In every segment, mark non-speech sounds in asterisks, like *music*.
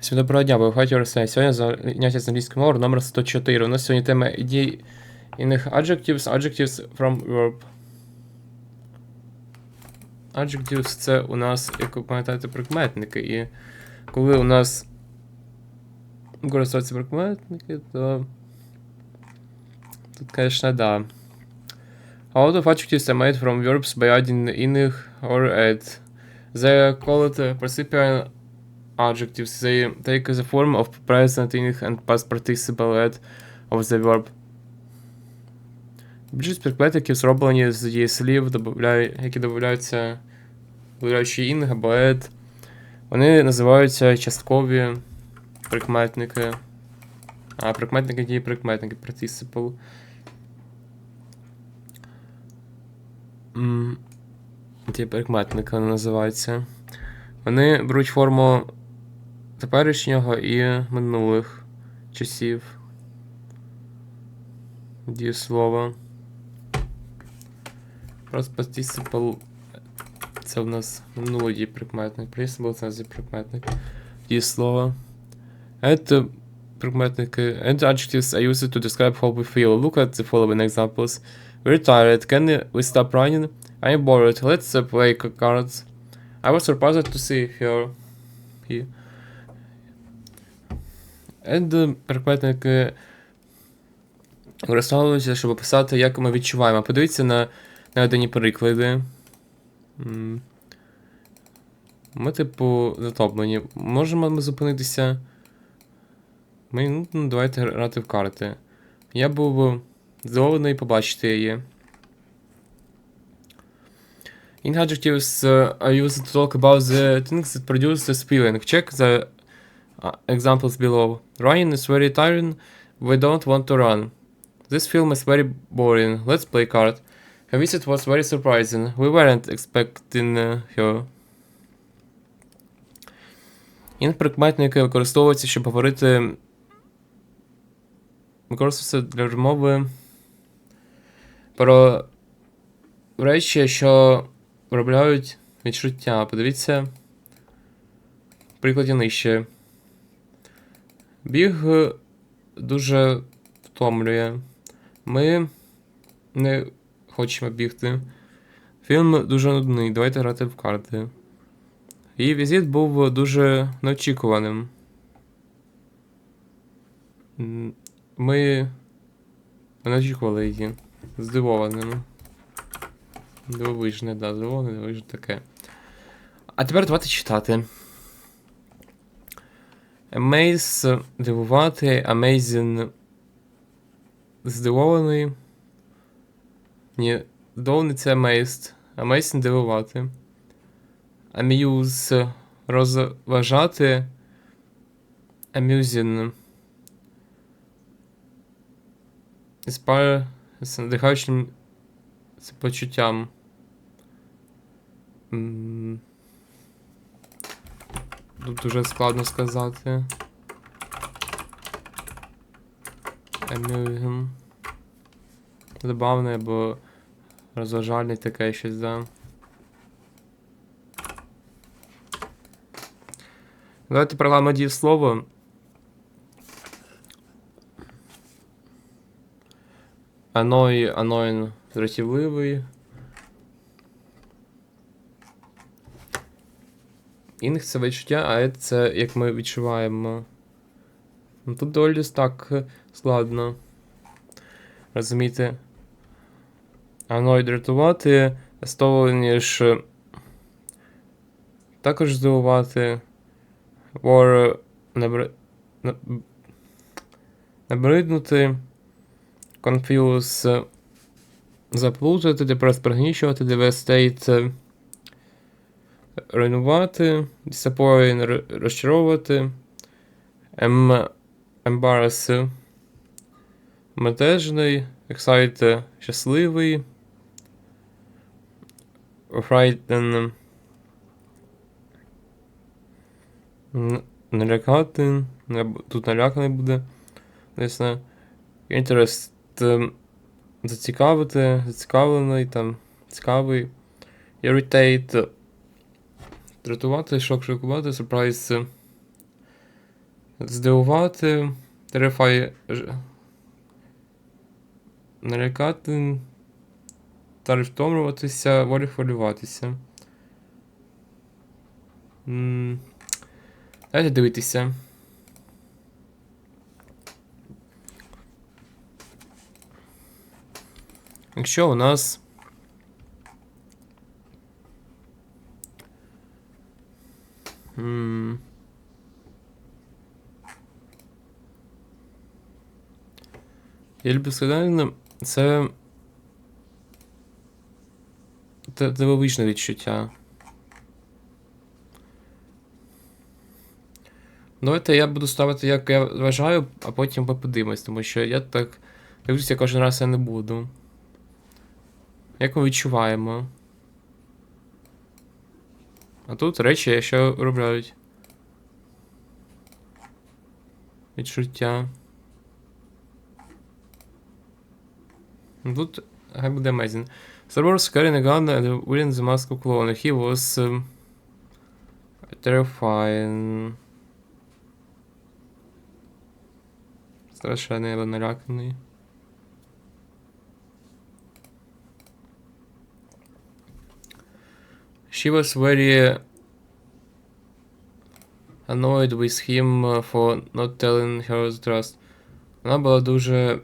Всім доброго дня, ви хаті Арсен. Сьогодні заняття з англійської мови номер 104. У нас сьогодні тема ідей іних adjectives, adjectives from verb. Adjectives це у нас, як ви пам'ятаєте, прикметники. І коли у нас використовуються прикметники, то тут, звісно, да. A lot of adjectives are made from verbs by adding inih or add. Are called uh, participial adjectives. They take the form of present inih and past participle add of the verb. Більшість прикметників зроблені з дієслів, які додаються додаючи інг або add. Вони називаються часткові прикметники. А прикметники дії прикметники participle. Ті прикметники вони називаються. Вони беруть форму теперішнього і минулих часів. Дієслова. Просто participle це в нас минулий дієприкметник. Participle це нас дієприкметник. Дієслова. Это прикметники. And adjectives are used to describe how we feel. Look at the following examples. We're tired. Can we stop running? I'm bored. Let's uh, play cards. I was surprised to see her. He. Uh, прикметники використовуються, щоб описати, як ми відчуваємо. Подивіться на наведені приклади. Ми, типу, затоплені. Можемо ми зупинитися. Ми, ну, давайте грати в карти. Я був здивований побачити її. In adjectives are used to talk about the things that produce this feeling. Check the examples below. Running is very tiring. We don't want to run. This film is very boring. Let's play card. Her visit was very surprising. We weren't expecting uh, her. In прикметники використовуються, щоб говорити. Використовуються для розмови про речі, що виробляють відчуття. Подивіться. В прикладі нижче. Біг е, дуже втомлює. Ми не хочемо бігти. Фільм дуже нудний. Давайте грати в карти. Її візит був дуже неочікуваним. Ми не очікували її. Здивованим. Дивовижне, да, здивоване, дивовижне таке. А тепер давайте читати. Amaze дивувати, amazing здивований. Ні, здивований це amazed. Amazing дивувати. Amuse розважати. Amusing. Inspire з надихаючим почуттям. М, Тут дуже складно сказати. Amusing. Забавне або розважальне таке щось, да. Давайте програму дієслово. Аной, аноїн дратівливий. Інг це відчуття, а це як ми відчуваємо. Ну тут доволі так е, складно. Розумієте? Аной дратувати, ніж також здивувати. Or набри... набриднути. Confuse. Заплутати, depress пригнічувати, devastate. Руйнувати. Disappoint розчаровувати. Em... Embarrass. Метежний. Excite. Щасливий. Frighten. Налякати. Тут наляканий буде. На Interest. Зацікавити. Зацікавлений там. Цікавий. Irritate. Дратувати, шок, шокувати, surprise. Здивувати. Terrify. Та втомлюватися, волі хвилюватися. М, Дайте дивитися. Якщо у нас. Я люблю сказати, це. Дивовижне відчуття. Давайте я буду ставити, як я вважаю, а потім ми подивимось, тому що я так дивлюся кожен раз я не буду. Як ми відчуваємо? А тут речі, що робляють. Відчуття. Тут хай буде amazing. Star Wars carrying a gun and wearing the mask of clone. He was um, terrifying. Страшенний, але наляканий. She was very annoyed with him uh, for not telling her the trust. Вона була дуже.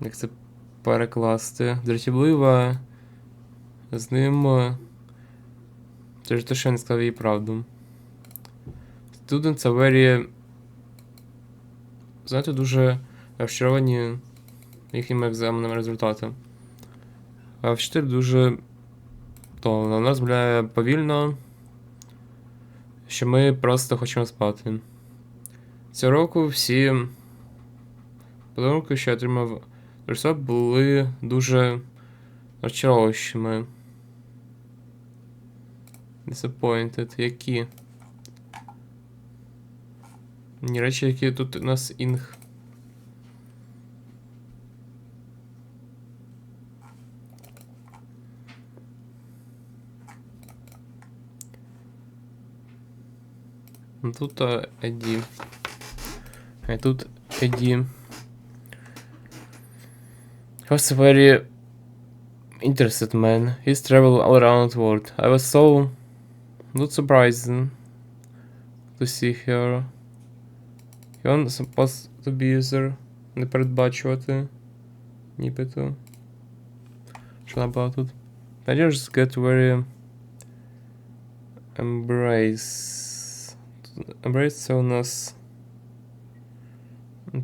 Як це перекласти? Дратівлива з ним. е, Через те, що він сказав їй правду. Students are very. Знаєте, дуже розчаровані їхніми екзаменами результати. А вчитель дуже. То вона нас розмовляє повільно. Що ми просто хочемо спати. Цього року всі подарунки, що я отримав Росо, були дуже розчаровуючими. Disappointed. Які? Ні, речі, які тут у нас інг. Тут а. А тут Еді. He was a very interested man. He's traveled all around the world. I was so not surprised to see her. He was supposed to be there. Не передбачувати. Нібито. Що вона була тут? Managers get very embrace. Embrace це у нас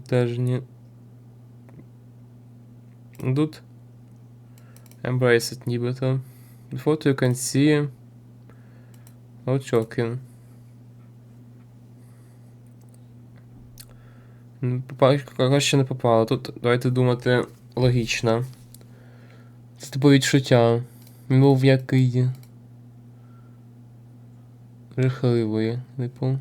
теж ні. Тут embrace it нібито. Before you can see no choking. Ну, ще не попала. Тут давайте думати логічно. Це типу відчуття. Він був який. Жахливий, типу.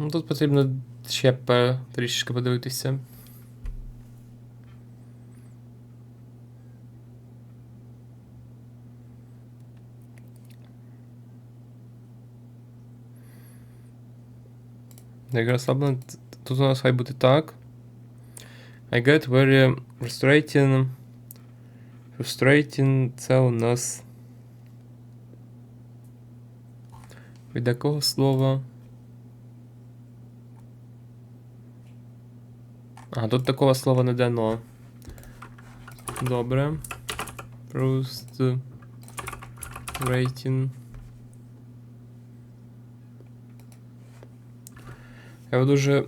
Ну тут потрібно ще трішечки подивитися. Як розслаблено, тут у нас хай буде так. I get very frustrating. Frustrating це у нас. Від якого слова? А, тут такого слова не дано. Добре. Просто. Рейтинг. Я дуже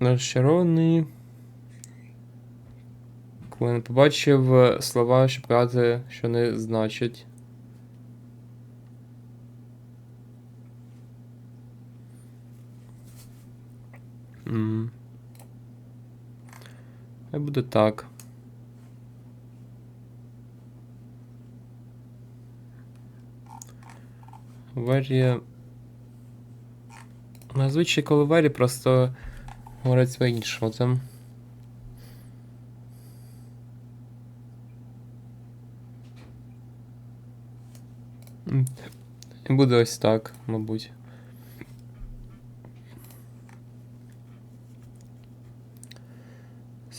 розчарований. Коли не побачив слова, щоб казати, що не значать. Хай буде так. very... Зазвичай, коли very, просто говорять по-іншому там. Буде ось так, мабуть.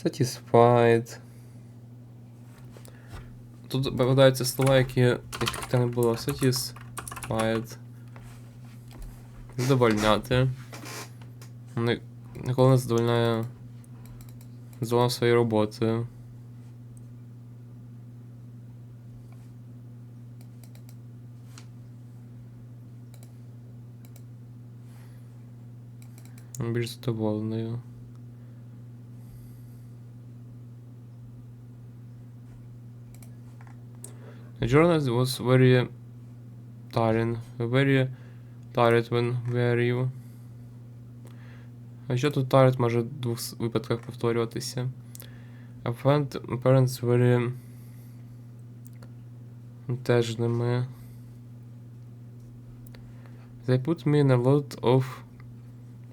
Satisfied. Тут попадаються слова, які яких там було. Satisfied. Задовольняти. Ніколи не задовольняє зона своєї роботи. Більш задоволеною. The journalist was very tiring, very tired when were you. А що тут tired може в двох випадках повторюватися? I found parents very тежними. They put me in a lot of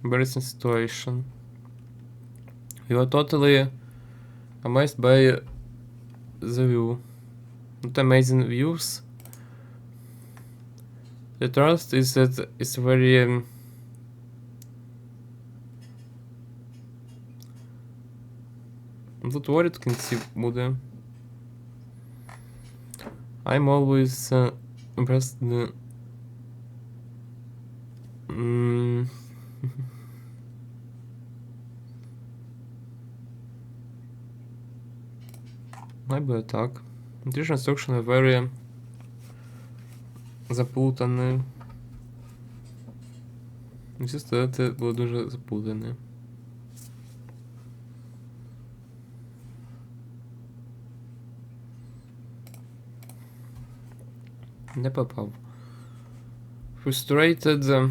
embarrassing situation. You are totally amazed by the view. Not amazing views. The trust is that it's very um, Ну, Тут воріт в кінці буде. I'm always uh, impressed. the- М. *laughs* Май буде так. Nutrition instruction very заплутаний. Всі стати було дуже заплутане. Не попав. Frustrated е,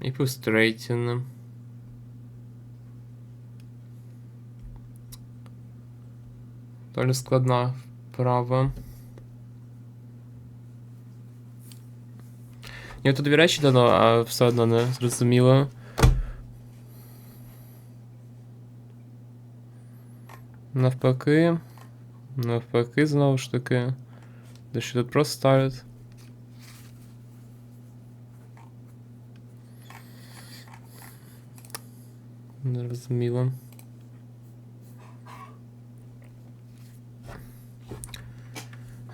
і frustrating. Доволі складна вправа. Ні, тут дві речі дано, а все одно не зрозуміло. Навпаки. Навпаки, знову ж таки. Де що тут просто ставлять. Незрозуміло.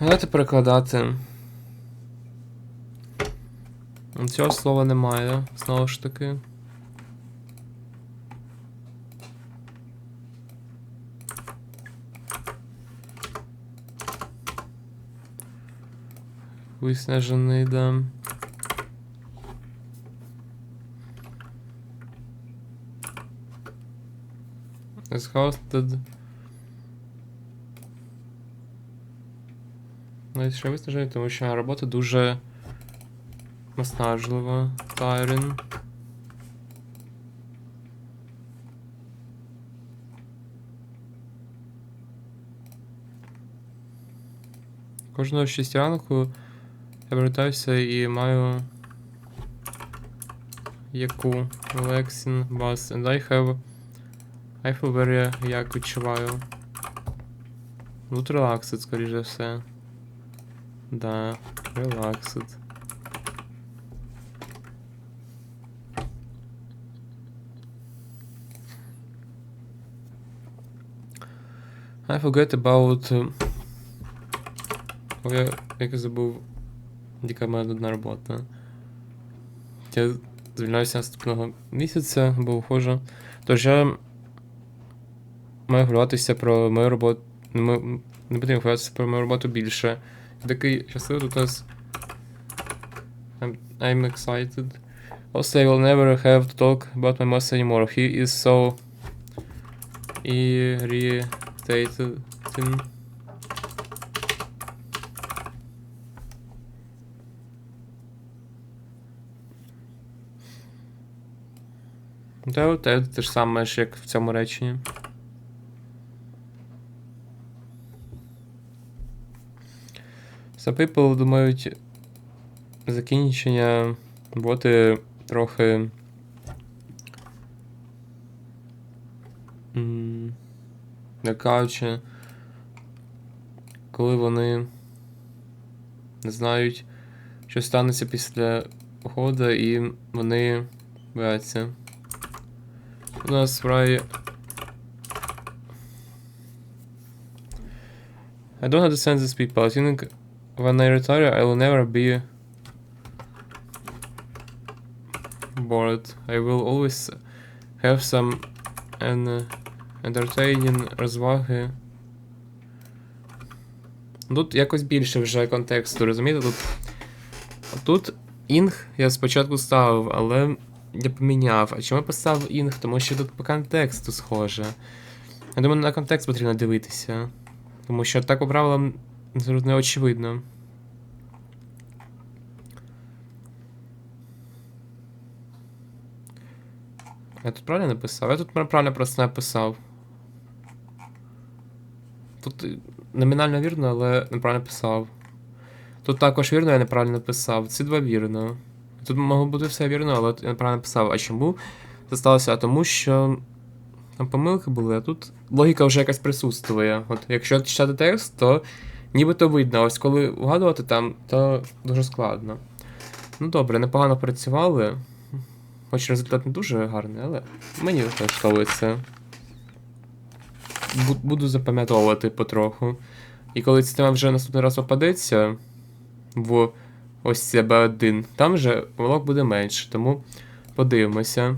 Давайте перекладати. Цього слова немає, знову ж таки. Виснажений, да. Exhausted. Навіть ще виснажений, тому що робота дуже наснажлива. Tiring. Кожного шість ранку я повертаюся і маю яку Lexin Bus and I have I feel very як відчуваю. Тут relaxed, скоріш все. Да, relaxed. I forget about... О, я як забув, яка в одна робота. Я звільняюся наступного місяця, бо ухожу. Тож я маю хвилюватися про мою роботу. Не потрібно хвилюватися про мою роботу більше. Такий щасливий тут нас. I'm, I'm excited. Also, I will never have to talk about my boss anymore. He is so irritating. Та те, ж саме, як в цьому реченні. Some people думають, закінчення боти трохи. Лякаюче, коли вони не знають, що станеться після походу, і вони бояться. У нас фрай. I don't understand these people. I think when I retire, I will never be bored. I will always have some an entertaining розваги. Тут якось більше вже контексту, розумієте? Тут, тут інг я спочатку ставив, але я поміняв. А чому я поставив інг? Тому що тут по контексту схоже. Я думаю, на контекст потрібно дивитися. Тому що так по правилам зараз не очевидно. Я тут правильно написав? Я тут правильно просто написав. Тут номінально вірно, але неправильно писав. Тут також вірно, я неправильно написав. Ці два вірно. Тут могло бути все вірно, але я неправильно написав. А чому це сталося? А тому що там помилки були, а тут логіка вже якась присутствує. От якщо читати текст, то нібито видно. Ось коли вгадувати там, то дуже складно. Ну добре, непогано працювали. Хоч результат не дуже гарний, але мені влаштовується. Бу- Буду запам'ятовувати потроху. І коли ця тема вже наступний раз попадеться в ось це Б1, там вже помилок буде менше, тому подивимося.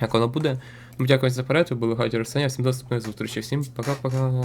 Як воно буде. Ну, дякую за перегляд, були Гаді Арсенія, всім до наступної зустрічі, всім пока-пока.